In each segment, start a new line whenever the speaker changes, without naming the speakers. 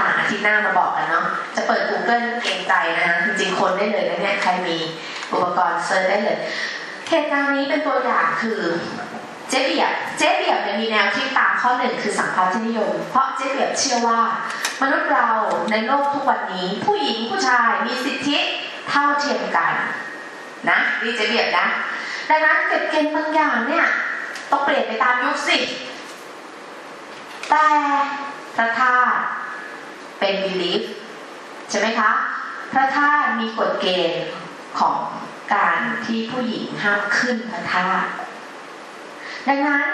ต่างอาทิตย์หน้ามาบอกกันเนาะจะเปิด Google เกงใจนะคะจริงๆคนได้เลยนะเนี่ยใครมีอุปกรณ์เซิร์ชได้เลยเหตุการณ์นี้เป็นตัวอย่างคือเจ๊เบียบเจ๊เบียบเนี่ยมีแนวคิดตามข้อหนึ่งคือสังคมนิยม เพราะเจ๊เบียบเชื่อว่า มนุษย์เราในโลกทุกวันนี้ ผู้หญิงผู้ชายมีสิทธิเท่าเทียมกันนะนี่เจ๊เบียบนะ ดังนั้นกฎเกณฑ์บางอย่างเนี่ยต้องเปลี่ยนไปตามยุคสิแต่ เป็น belief ใช่ไหมคะ พระธาตุมีกฎเกณฑ์ของการที่ผู้หญิงห้ามขึ้นพระธาตุดังนั้น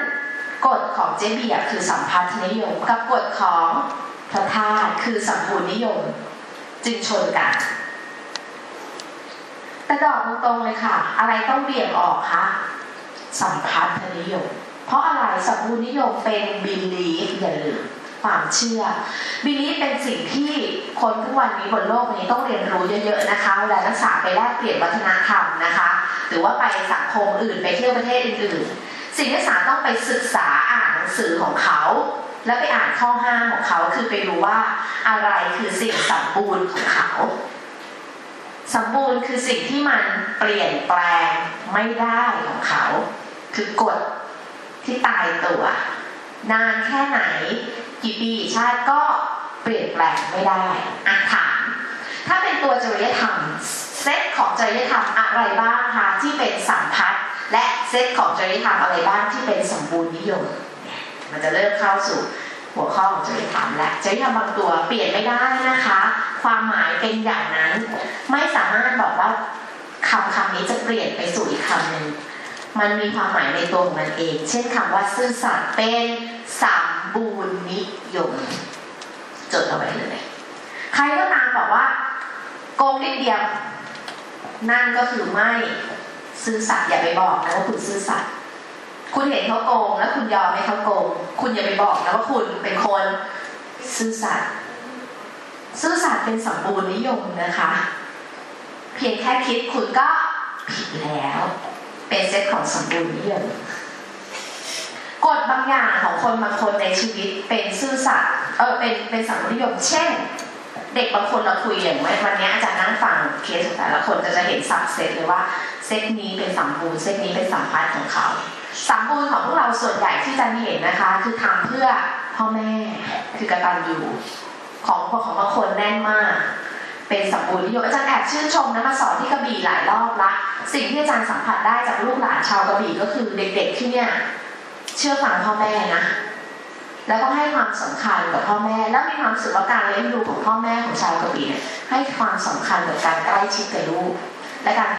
กฎของเจเบียคือสัมพันธนิยม กับกฎของพระธาตุคือสัมบูรนิยม จึงชนกันแต่ดอกตรงๆเลยค่ะ อะไรต้องเบี่ยงออกคะสัมพันธนิยม เพราะอะไรสัมบูรนิยมเป็นบิลีฟอย่าลืม ความเชื่อบิลีฟเป็นสิ่งที่คนทุกวันนี้บนโลกนี้ต้องเรียนรู้เยอะๆนะคะเวลานักศึกษาไปแลกเปลี่ยนวัฒนธรรมนะคะ หรือว่าไปสังคมอื่นไปเที่ยวประเทศอื่นๆ สิ่งที่นักศึกษาต้องไปศึกษาอ่านหนังสือของเขา แล้วไปอ่านข้อห้ามของเขาคือไปดูว่าอะไรคือสิ่งสมบูรณ์ของเขาสมบูรณ์คือสิ่งที่มันเปลี่ยนแปลงไม่ได้ของเขา คือกฎที่ตายตัว นานแค่ไหน กี่ปีชาติก็เปลี่ยนแปลงไม่ได้อะถามถ้าเป็นตัวจริยธรรมเซตของจริยธรรมอะไรบ้างคะที่เป็นสัมพัทธ์และเซตของจริยธรรมอะไรบ้างที่เป็นสมบูรณ์นิยม มันจะเริ่มเข้าสู่หัวข้อของจริยธรรมและจริยธรรมบางตัวเปลี่ยนไม่ได้นะคะ ความหมายเป็นอย่างนั้น ไม่สามารถบอกว่าคำคำนี้จะเปลี่ยนไปสู่อีกคำหนึ่ง มันมีความหมายในตัวของมันเอง เช่นคำว่าซื่อสัตย์เป็นสัมบูรณนิยม จดเอาไว้เลย ใครก็ตามบอกว่า โกงนิดเดียว นั่นก็คือไม่ซื่อสัตย์อย่าไปบอกนะว่าคุณซื่อสัตย์คุณเห็นเขาโกงแล้วคุณยอมให้เขาโกง คุณอย่าไปบอกนะว่าคุณเป็นคนซื่อสัตย์ซื่อสัตย์เป็นสมบูรณ์นิยมนะคะ เพียงแค่คิดคุณก็ผิดแล้ว เป็นเซตของสมบูรณ์นิยมกฎบางอย่างของคนบางคนในชีวิตเป็นซื่อสัตย์เออเป็นเป็นสมบูรณ์นิยม เช่น เด็กบางคนเราคุยอย่างวันวันนี้อาจารย์นั่งฟังเคสของแต่ละคนก็จะเห็นสับเซตเลยว่าเซตนี้เป็นสมบูรณ์เซตนี้เป็นสัมพันธ์ของเขาสมบูรณ์ของพวกเราส่วนใหญ่ที่อาจารย์เห็นนะคะ คือทำเพื่อพ่อแม่คือกตัญญูของของบางคนแน่นมาก เป็นสมบูรณ์นิยมอาจารย์แอบชื่นชมนะมาสอนที่กระบี่หลายรอบละสิ่งที่อาจารย์สัมผัสได้จากลูกหลานชาวกระบี่ก็คือเด็กๆที่เนี่ยเชื่อฟังพ่อแม่นะแล้วก็ให้ความสำคัญกับพ่อแม่ แล้วมีความรู้สึกว่าการเลี้ยงดูของพ่อแม่ของชาวกระบี่ให้ความสำคัญกับการใกล้ชิดกับลูกและการ